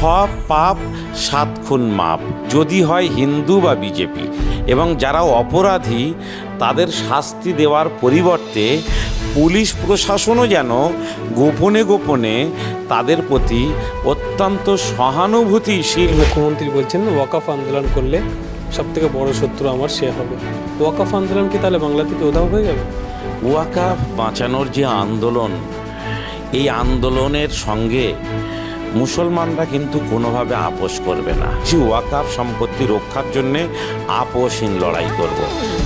সব পাপ সাত খুন মাপ। যদি হয় হিন্দু বা বিজেপি। এবং যারা অপরাধী তাদের শাস্তি দেওয়ার পরিবর্তে পুলিশ প্রশাসনও যেন গোপনে গোপনে তাদের প্রতি অত্যন্ত সহানুভূতিশীল মুখ্যমন্ত্রী বলছেন ওয়াকাফ আন্দোলন করলে সব থেকে বড় শত্রু আমার সে হবে। ওয়াকাফ আন্দোলন কি তাহলে বাংলা থেকে উধাও হয়ে যাবে? ওয়াকাফ বাঁচানোর যে আন্দোলন এই আন্দোলনের সঙ্গে মুসলমানরা কিন্তু কোনোভাবে আপোষ করবে না। যে ওয়াকাফ সম্পত্তি রক্ষার জন্যে আপোষহীন লড়াই করব।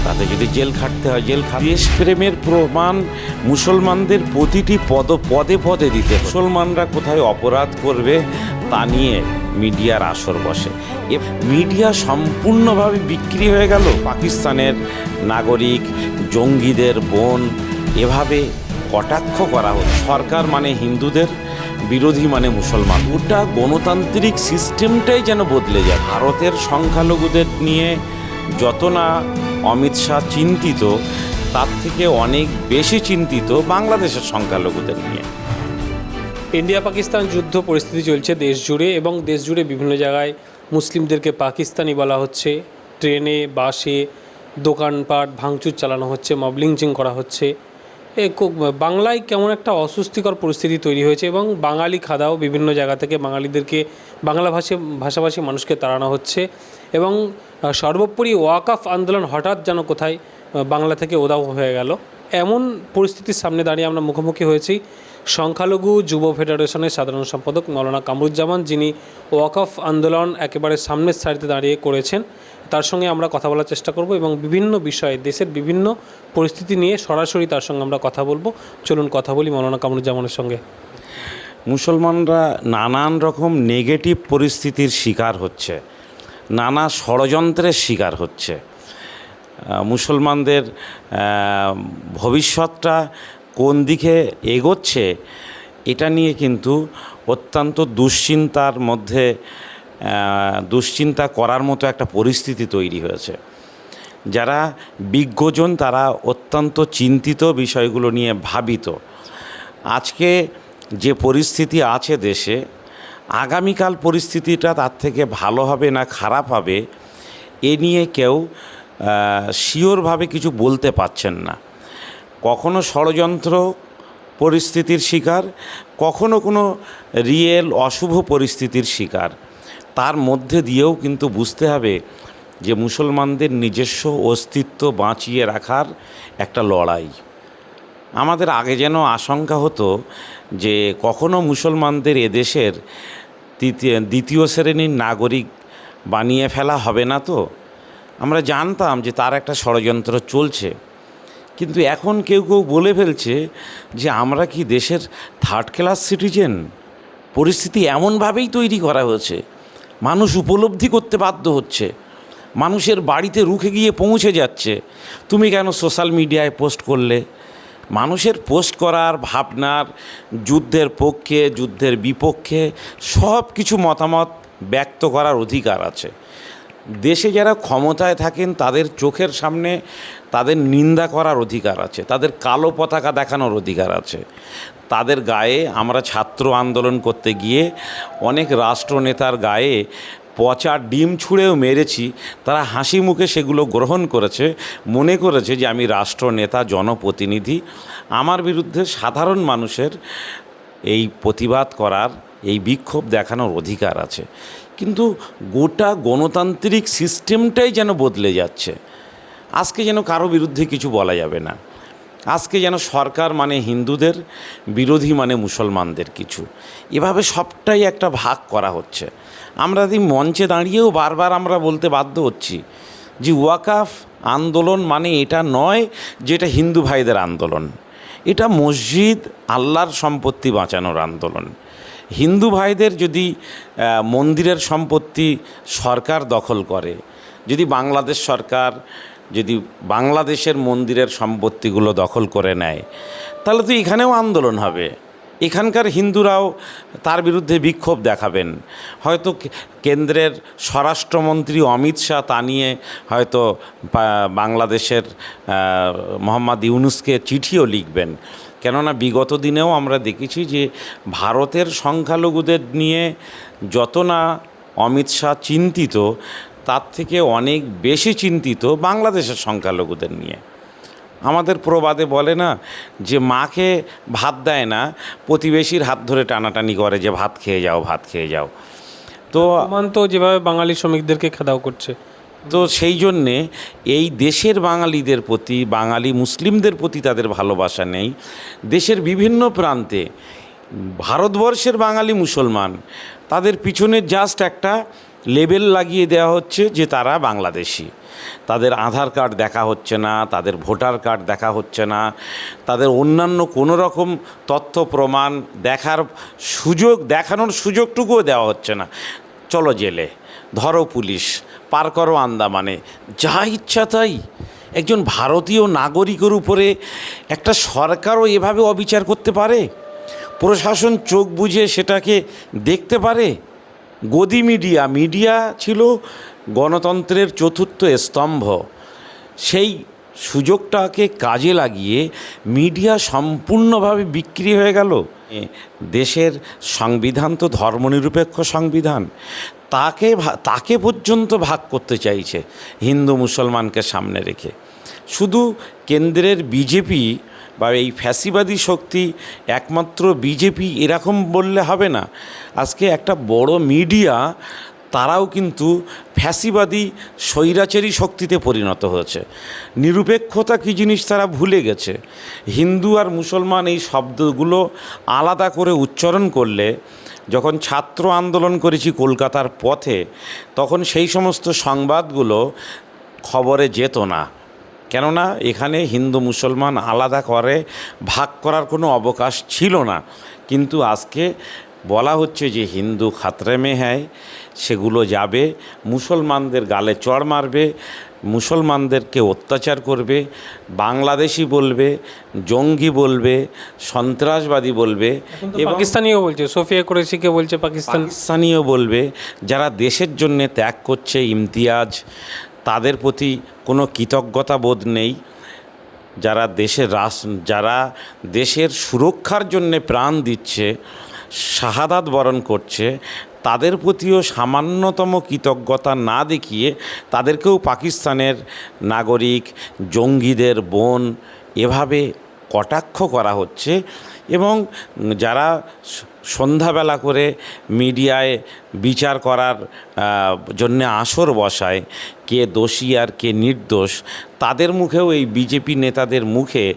তাতে যদি জেল খাটতে হয়, জেল খা দেশপ্রেমের প্রমাণ মুসলমানদের প্রতিটি পদ, পদে পদে দিতে মুসলমানরা কোথায় অপরাধ করবে, তা নিয়ে মিডিয়ার আসর বসে। এ মিডিয়া সম্পূর্ণভাবে বিক্রি হয়ে গেল। পাকিস্তানের নাগরিক, জঙ্গিদের বোন, এভাবে কটাক্ষ করা হচ্ছে। সরকার মানে হিন্দুদের বিরোধী মানে মুসলমান। গোটা গণতান্ত্রিক সিস্টেমটাই যেন বদলে যায়। ভারতের সংখ্যালঘুদের নিয়ে যত না অমিত শাহ চিন্তিত, তার থেকে অনেক বেশি চিন্তিত বাংলাদেশের সংখ্যালঘুদের নিয়ে। ইন্ডিয়া পাকিস্তান যুদ্ধ পরিস্থিতি চলছে দেশ জুড়ে এবং দেশ জুড়ে বিভিন্ন জায়গায় মুসলিমদেরকে পাকিস্তানি বলা হচ্ছে। ট্রেনে, বাসে, দোকানপাট ভাঙচুর চালানো হচ্ছে, মব লিঞ্চিং করা হচ্ছে। বাংলায় কেমন একটা অস্বস্তিকর পরিস্থিতি তৈরি হয়েছে এবং বাঙালি খাদাও বিভিন্ন জায়গা থেকে বাঙালিদেরকে, বাংলা ভাষী, ভাষাভাষী মানুষকে তাড়ানো হচ্ছে এবং সর্বোপরি ওয়াকাফ আন্দোলন হঠাৎ যেন কোথায় বাংলা থেকে ওদাও হয়ে গেল। এমন পরিস্থিতির সামনে দাঁড়িয়ে আমরা মুখোমুখি হয়েছি। সংখ্যালঘু যুব ফেডারেশনের সাধারণ সম্পাদক মৌলানা কামরুজ্জামান যিনি ওয়াকফ আন্দোলন একেবারে সামনের সারিতে দাঁড়িয়ে করেছেন। তার সঙ্গে আমরা কথা বলার চেষ্টা করব এবং বিভিন্ন বিষয়ে দেশের বিভিন্ন পরিস্থিতি নিয়ে সরাসরি তার সঙ্গে আমরা কথা বলব। চলুন কথা বলি মৌলানা কামরুজ্জামানের সঙ্গে। মুসলমানরা নানান রকম নেগেটিভ পরিস্থিতির শিকার হচ্ছে, নানা ষড়যন্ত্রের শিকার হচ্ছে। মুসলমানদের ভবিষ্যৎটা কোন দিকে এগোচ্ছে, এটা নিয়ে কিন্তু অত্যন্ত দুশ্চিন্তার মধ্যে দুশ্চিন্তা করার মতো একটা পরিস্থিতি তৈরি হয়েছে। যারা বিজ্ঞজন, তারা অত্যন্ত চিন্তিত বিষয়গুলো নিয়ে ভাবিত। আজকে যে পরিস্থিতি আছে দেশে, আগামীকাল পরিস্থিতিটা তার থেকে ভালো হবে না খারাপ হবে, এ নিয়ে কেউ শিওরভাবে কিছু বলতে পারছেন না। কখনো ষড়যন্ত্র পরিস্থিতির শিকার, কখনো কোনো রিয়েল অশুভ পরিস্থিতির শিকার। তার মধ্যে দিয়েও কিন্তু বুঝতে হবে যে মুসলমানদের নিজস্ব অস্তিত্ব বাঁচিয়ে রাখার একটা লড়াই। আমাদের আগে যেন আশঙ্কা হতো যে কখনো মুসলমানদের এদেশের তৃতীয়, দ্বিতীয় শ্রেণির নাগরিক বানিয়ে ফেলা হবে না তো। আমরা জানতাম যে তার একটা ষড়যন্ত্র চলছে। কিন্তু এখন কেউ কেউ বলে ফেলছে যে আমরা কি দেশের থার্ড ক্লাস সিটিজেন পরিস্থিতি এমনভাবেই তৈরি করা হয়েছে। মানুষ উপলব্ধি করতে বাধ্য হচ্ছে। মানুষের বাড়িতে রুখে গিয়ে পৌঁছে যাচ্ছে। তুমি কেন সোশ্যাল মিডিয়ায় পোস্ট করলে? মানুষের পোস্ট করার ভাবনার যুদ্ধের পক্ষে, যুদ্ধের বিপক্ষে সব কিছু মতামত ব্যক্ত করার অধিকার আছে। দেশে যারা ক্ষমতায় থাকেন, তাদের চোখের সামনে তাদের নিন্দা করার অধিকার আছে, তাদের কালো পতাকা দেখানোর অধিকার আছে। তাদের গায়ে আমরা ছাত্র আন্দোলন করতে গিয়ে অনেক রাষ্ট্রনেতার গায়ে পচা ডিম ছুঁড়েও মেরেছি, তারা হাসি মুখে সেগুলো গ্রহণ করেছে, মনে করেছে যে আমি রাষ্ট্রনেতা, জনপ্রতিনিধি। আমার বিরুদ্ধে সাধারণ মানুষের এই প্রতিবাদ করার, এই বিক্ষোভ দেখানোর অধিকার আছে। কিন্তু গোটা গণতান্ত্রিক সিস্টেমটাই যেন বদলে যাচ্ছে। আজকে যেন কারও বিরুদ্ধে কিছু বলা যাবে না। আজকে যেন সরকার মানে হিন্দুদের, বিরোধী মানে মুসলমানদের কিছু। এভাবে সবটাই একটা ভাগ করা হচ্ছে। আমরা যদি মঞ্চে দাঁড়িয়েও বারবার আমরা বলতে বাধ্য হচ্ছি যে ওয়াকাফ আন্দোলন মানে এটা নয় যেটা হিন্দু ভাইদের আন্দোলন। এটা মসজিদ আল্লাহর সম্পত্তি বাঁচানোর আন্দোলন। হিন্দু ভাইদের যদি মন্দিরের সম্পত্তি সরকার দখল করে, যদি বাংলাদেশ সরকার যদি বাংলাদেশের মন্দিরের সম্পত্তিগুলো দখল করে নেয়, তাহলে তো এখানেও আন্দোলন হবে। এখানকার হিন্দুরাও তার বিরুদ্ধে বিক্ষোভ দেখাবেন। হয়তো কেন্দ্রের স্বরাষ্ট্রমন্ত্রী অমিত শাহ তা নিয়ে হয়তো বাংলাদেশের মোহাম্মদ ইউনুসকে চিঠিও লিখবেন। কেননা বিগত দিনেও আমরা দেখেছি যে ভারতের সংখ্যালঘুদের নিয়ে যত না অমিত শাহ চিন্তিত, তার থেকে অনেক বেশি চিন্তিত বাংলাদেশের সংখ্যালঘুদের নিয়ে। আমাদের প্রবাদে বলে না যে মাকে ভাত দেয় না, প্রতিবেশীর হাত ধরে টানাটানি করে যে ভাত খেয়ে যাও, ভাত খেয়ে যাও। তো তো যেভাবে বাঙালি শ্রমিকদেরকে খেদাও করছে। তো সেই জন্যে এই দেশের বাঙালিদের প্রতি, বাঙালি মুসলিমদের প্রতি তাদের ভালোবাসা নেই। দেশের বিভিন্ন প্রান্তে ভারতবর্ষের বাঙালি মুসলমান, তাদের পিছনে জাস্ট একটা লেবেল লাগিয়ে দেওয়া হচ্ছে যে তারা বাংলাদেশি। তাদের আধার কার্ড দেখা হচ্ছে না, তাদের ভোটার কার্ড দেখা হচ্ছে না, তাদের অন্যান্য কোনো রকম তথ্য প্রমাণ দেখার সুযোগ, দেখানোর সুযোগটুকুও দেওয়া হচ্ছে না। চলো জেলে, ধরো পুলিশ পার করো আন্দামানে যা ইচ্ছা তাই। একজন ভারতীয় নাগরিকের উপরে একটা সরকারও এভাবে অবিচার করতে পারে? প্রশাসন চোখ বুঝে সেটাকে দেখতে পারে? গদি মিডিয়া মিডিয়া ছিল গণতন্ত্রের চতুর্থ স্তম্ভ। সেই সুযোগটাকে কাজে লাগিয়ে মিডিয়া সম্পূর্ণভাবে বিক্রি হয়ে গেল। দেশের সংবিধান তো ধর্মনিরপেক্ষ সংবিধান। তাকে তাকে পর্যন্ত ভাগ করতে চাইছে হিন্দু মুসলমানকে সামনে রেখে। শুধু কেন্দ্রের বিজেপি বা এই ফ্যাসিবাদী শক্তি একমাত্র বিজেপি এরকম বললে হবে না। আজকে একটা বড় মিডিয়া তারাও কিন্তু ফ্যাসিবাদী, স্বৈরাচারী শক্তিতে পরিণত হয়েছে। নিরপেক্ষতা কী জিনিস তারা ভুলে গেছে। হিন্দু আর মুসলমান এই শব্দগুলো আলাদা করে উচ্চারণ করলে যখন ছাত্র আন্দোলন করেছি কলকাতার পথে, তখন সেই সমস্ত সংবাদগুলো খবরে যেত না। কেননা এখানে হিন্দু মুসলমান আলাদা করে, ভাগ করার কোনো অবকাশ ছিল না। কিন্তু আজকে বলা হচ্ছে যে হিন্দু খাতরে মে হ্যায় সেগুলো যাবে, মুসলমানদের গালে চড় মারবে মুসলমানদেরকে অত্যাচার করবে বাংলাদেশি বলবে জঙ্গি বলবে সন্ত্রাসবাদী বলবে পাকিস্তানিও বলছে সোফিয়া কুরেশিকে বলছে পাকিস্তান। পাকিস্তানিও বলবে যারা দেশের জন্য ত্যাগ করছে ইমতিয়াজ তাদের প্রতি কোনো কৃতজ্ঞতা বোধ নেই। যারা দেশের রাস যারা দেশের সুরক্ষার জন্যে প্রাণ দিচ্ছে শাহাদাত বরণ করছে তাদের প্রতিও সামান্যতম কৃতজ্ঞতা না দেখিয়ে তাদেরকেও পাকিস্তানের নাগরিক, জঙ্গিদের বোন এভাবে কটাক্ষ করা হচ্ছে। এবং যারা সন্ধ্যাবেলা করে মিডিয়ায় বিচার করার জন্য আসর বসায়, কে দোষী আর কে নির্দোষ, তাদের মুখেও এই বিজেপি নেতাদের মুখে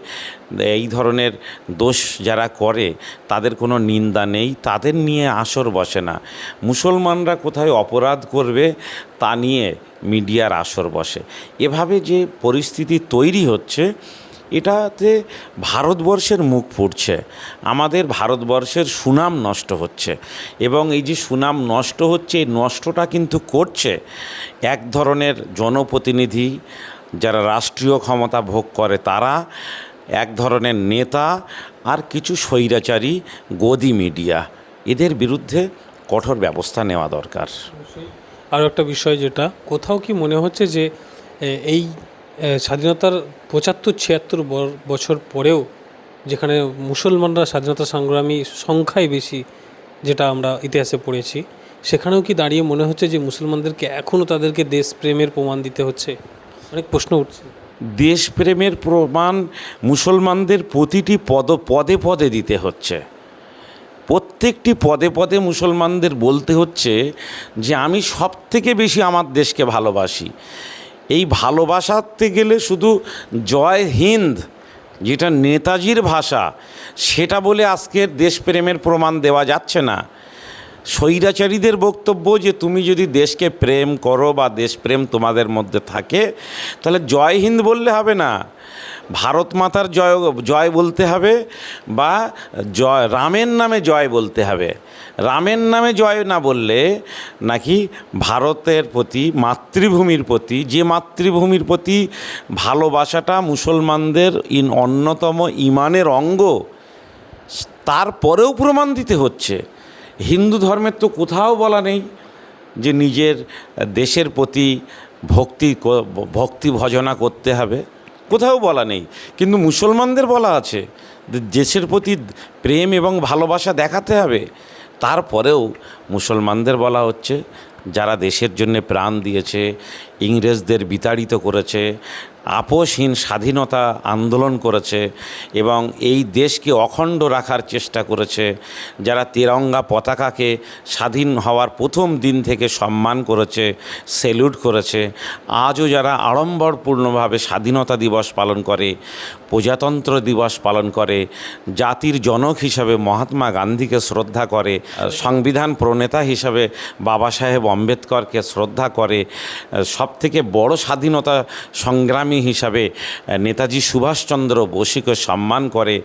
এই ধরনের দোষ যারা করে, তাদের কোনো নিন্দা নেই, তাদের নিয়ে আসর বসে না। মুসলমানরা কোথায় অপরাধ করবে তা নিয়ে মিডিয়ার আসর বসে। এভাবে যে পরিস্থিতি তৈরি হচ্ছে এটাতে ভারতবর্ষের মুখ ফুটছে, আমাদের ভারতবর্ষের সুনাম নষ্ট হচ্ছে এবং এই যে সুনাম নষ্ট হচ্ছে, এই নষ্টটা কিন্তু করছে এক ধরনের জনপ্রতিনিধি যারা রাষ্ট্রীয় ক্ষমতা ভোগ করে তারা, এক ধরনের নেতা আর কিছু স্বৈরাচারী, গদি মিডিয়া। এদের বিরুদ্ধে কঠোর ব্যবস্থা নেওয়া দরকার। আরও একটা বিষয় যেটা, কোথাও কি মনে হচ্ছে যে এই স্বাধীনতার পঁচাত্তর, ছিয়াত্তর বছর পরেও যেখানে মুসলমানরা স্বাধীনতা সংগ্রামী সংখ্যায় বেশি যেটা আমরা ইতিহাসে পড়েছি, সেখানেও কি দাঁড়িয়ে মনে হচ্ছে যে মুসলমানদেরকে এখনও তাদেরকে দেশপ্রেমের প্রমাণ দিতে হচ্ছে? অনেক প্রশ্ন উঠছে। দেশপ্রেমের প্রমাণ মুসলমানদের প্রতিটি পদ, পদে পদে দিতে হচ্ছে। প্রত্যেকটি পদে পদে মুসলমানদের বলতে হচ্ছে যে, আমি সব থেকে বেশি আমার দেশকে ভালোবাসি। এই ভালোবাসাতে গেলে শুধু জয় হিন্দ, যেটা নেতাজির ভাষা, সেটা বলে আজকের দেশপ্রেমের প্রমাণ দেওয়া যাচ্ছে না। স্বৈরাচারীদের বক্তব্য যে তুমি যদি দেশকে প্রেম করো বা দেশপ্রেম তোমাদের মধ্যে থাকে, তাহলে জয় হিন্দ বললে হবে না। ভারত মাতার জয় জয় বলতে হবে বা জয়, রামের নামে জয় বলতে হবে। রামের নামে জয় না বললে নাকি ভারতের প্রতি, মাতৃভূমির প্রতি, যে মাতৃভূমির প্রতি ভালোবাসাটা মুসলমানদের ইন অন্যতম ইমানের অঙ্গ তারপরেও প্রমাণ দিতে হচ্ছে। হিন্দু ধর্মের তো কোথাও বলা নেই যে নিজের দেশের প্রতি ভক্তি ভক্তি ভজনা করতে হবে। কোথাও বলা নেই। কিন্তু মুসলমানদের বলা আছে দেশের প্রতি প্রেম এবং ভালোবাসা দেখাতে হবে। তারপরেও মুসলমানদের বলা হচ্ছে, যারা দেশের জন্য প্রাণ দিয়েছে, ইংরেজদের বিতাড়িত করেছে আপোষহীন স্বাধীনতা আন্দোলন করেছে এবং এই দেশকে অখণ্ড রাখার চেষ্টা করেছে, যারা তেরঙ্গা পতাকাকে স্বাধীন হওয়ার প্রথম দিন থেকে সম্মান করেছে সেলুট করেছে। আজও যারা আড়ম্বরপূর্ণভাবে স্বাধীনতা দিবস পালন করে, প্রজাতন্ত্র দিবস পালন করে, জাতির জনক হিসাবে মহাত্মা গান্ধীকে শ্রদ্ধা করে, সংবিধান প্রণেতা হিসাবে বাবা সাহেব আম্বেদকরকে শ্রদ্ধা করে, সবথেকে বড় স্বাধীনতা সংগ্রামী হিসাবে নেতাজি সুভাষচন্দ্র বসুকে সম্মান করে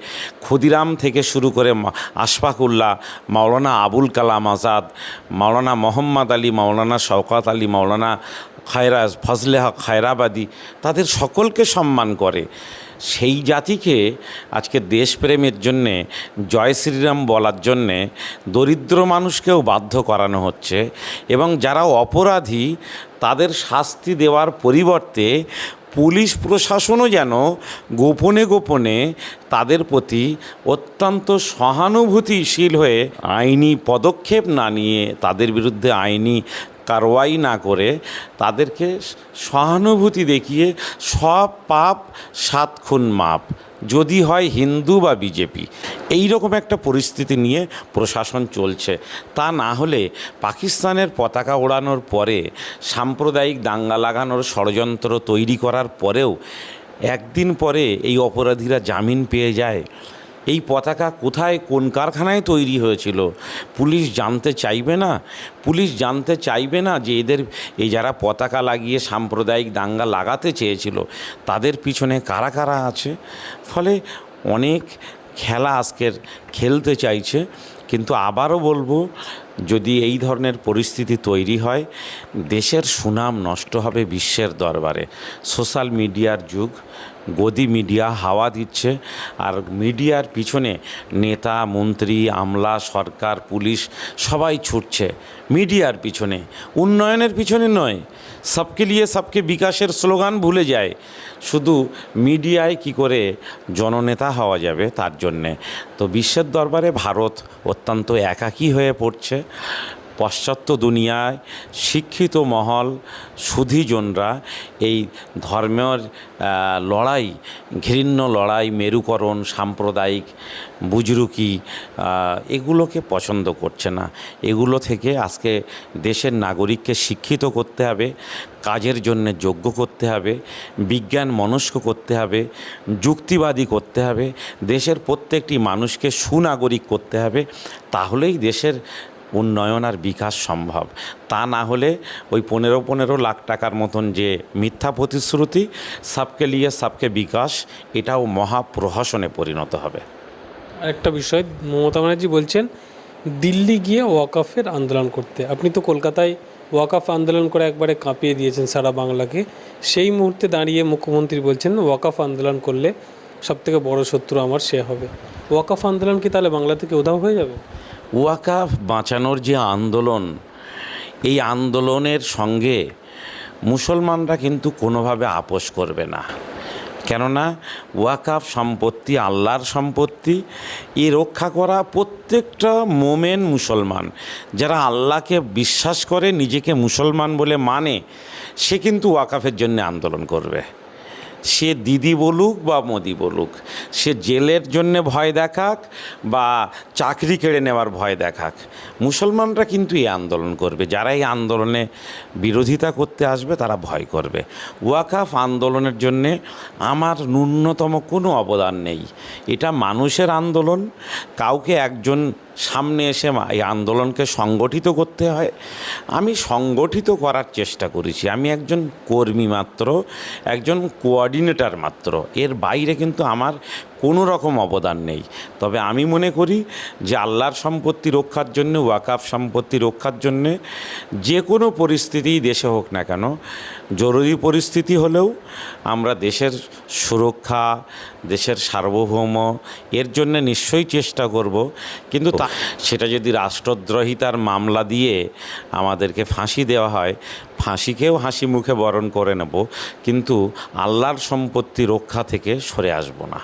ক্ষুদিরাম থেকে শুরু করে আশফাকুল্লাহ, মাওলানা আবুল কালাম আজাদ, মাওলানা মোহাম্মদ আলী, মাওলানা শওকত আলী, মাওলানা খায়রা ফজলেহা খায়রাবাদী, তাদের সকলকে সম্মান করে। সেই জাতিকে আজকে দেশপ্রেমের জন্যে, জয় শ্রীরাম বলার জন্যে দরিদ্র মানুষকেও বাধ্য করানো হচ্ছে এবং যারা অপরাধী তাদের শাস্তি দেওয়ার পরিবর্তে পুলিশ প্রশাসনও যেন গোপনে গোপনে তাদের প্রতি অত্যন্ত সহানুভূতিশীল হয়ে আইনি পদক্ষেপ না নিয়ে তাদের বিরুদ্ধে আইনি কারওয়াই না করে তাদেরকে সহানুভূতি দেখিয়ে সব পাপ সাত খুন মাপ। যদি হয় হিন্দু বা বিজেপি। এই রকম একটা পরিস্থিতি নিয়ে প্রশাসন চলছে। তা না হলে পাকিস্তানের পতাকা ওড়ানোর পরে সাম্প্রদায়িক দাঙ্গা লাগানোর ষড়যন্ত্র তৈরি করার পরেও একদিন পরে এই অপরাধীরা জামিন পেয়ে যায়। এই পতাকা কোথায়, কোন কারখানায় তৈরি হয়েছিল? পুলিশ জানতে চাইবে না? পুলিশ জানতে চাইবে না যে এদের, এই যারা পতাকা লাগিয়ে সাম্প্রদায়িক দাঙ্গা লাগাতে চেয়েছিল, তাদের পিছনে কারা কারা আছে? ফলে অনেক খেলা আজকের খেলতে চাইছে, কিন্তু আবারও বলব যদি এই ধরনের পরিস্থিতি তৈরি হয়, দেশের সুনাম নষ্ট হবে বিশ্বের দরবারে। সোশ্যাল মিডিয়ার যুগ, গদি মিডিয়া হাওয়া দিচ্ছে, আর মিডিয়ার পিছনে নেতা, মন্ত্রী, আমলা, সরকার, পুলিশ সবাই ছুটছে। মিডিয়ার পিছনে, উন্নয়নের পিছনে নয়, সবকে লিয়ে সবকে বিকাশের স্লোগান ভুলে যায়। শুধু মিডিয়ায় কি করে জননেতা হওয়া যাবে তার জন্যে। তো বিশ্বের দরবারে ভারত অত্যন্ত একাকী হয়ে পড়ছে। পাশ্চাত্য দুনিয়ায় শিক্ষিত মহল সুধীজনরা এই ধর্মের লড়াই, ঘৃণ্য লড়াই, মেরুকরণ, সাম্প্রদায়িক বুজরুকি এগুলোকে পছন্দ করছে না। এগুলো থেকে আজকে দেশের নাগরিককে শিক্ষিত করতে হবে, কাজের জন্য যোগ্য করতে হবে, বিজ্ঞান মনস্ক করতে হবে, যুক্তিবাদী করতে হবে, দেশের প্রত্যেকটি মানুষকে সুনাগরিক করতে হবে, তাহলেই দেশের উন্নয়ন আর বিকাশ সম্ভব। তা না হলে ওই পনেরো পনেরো লাখ টাকার মতন যে মিথ্যা প্রতিশ্রুতি সবকে লিয়ে সবকে বিকাশ, এটাও মহাপ্রহসনে পরিণত হবে। আরেকটা বিষয়, মমতা ব্যানার্জি বলছেন, দিল্লি গিয়ে ওয়াকাফের আন্দোলন করতে। আপনি তো কলকাতায় ওয়াকাফ আন্দোলন করে একবারে কাঁপিয়ে দিয়েছেন সারা বাংলাকে। সেই মুহূর্তে দাঁড়িয়ে মুখ্যমন্ত্রী বলছেন, ওয়াকাফ আন্দোলন করলে সবথেকে বড় শত্রু আমার সে হবে। ওয়াকাফ আন্দোলন কি তাহলে বাংলা থেকে উধাও হয়ে যাবে? ওয়াকাফ বাঁচানোর যে আন্দোলন, এই আন্দোলনের সঙ্গে মুসলমানরা কিন্তু কোনোভাবে আপোষ করবে না। কেননা ওয়াকাফ সম্পত্তি, আল্লাহর সম্পত্তি, এ রক্ষা করা প্রত্যেকটা মোমেন মুসলমান। যারা আল্লাহকে বিশ্বাস করে, নিজেকে মুসলমান বলে মানে সে কিন্তু ওয়াকাফের জন্য আন্দোলন করবে। সে দিদি বলুক বা মোদি বলুক, সে জেলের জন্য ভয় দেখাক বা চাকরি কেড়ে নেওয়ার ভয় দেখাক, মুসলমানরা কিন্তু এই আন্দোলন করবে। যারা এই আন্দোলনে বিরোধিতা করতে আসবে, তারা ভয় করবে। ওয়াকাফ আন্দোলনের জন্যে আমার ন্যূনতম কোনো অবদান নেই। এটা মানুষের আন্দোলন, কাউকে একজন সামনে এসে এই আন্দোলনকে সংগঠিত করতে হয়। আমি সংগঠিত করার চেষ্টা করেছি। আমি একজন কর্মী মাত্র, একজন কোঅর্ডিনেটর মাত্র। এর বাইরে কিন্তু আমার কোনো রকম অবদান নেই। তবে আমি মনে করি যে আল্লাহর সম্পত্তি রক্ষার জন্য, ওয়াকাফ সম্পত্তি রক্ষার জন্যে যে কোনো পরিস্থিতিই দেশে হোক না কেন, জরুরি পরিস্থিতি হলেও আমরা দেশের সুরক্ষা, দেশের সার্বভৌম এর জন্য নিশ্চয়ই চেষ্টা করব। কিন্তু তা সেটা যদি রাষ্ট্রদ্রোহিতার মামলা দিয়ে আমাদেরকে ফাঁসি দেওয়া হয়, ফাঁসিকেও হাসি মুখে বরণ করে নেব, কিন্তু আল্লাহর সম্পত্তি রক্ষা থেকে সরে আসব না।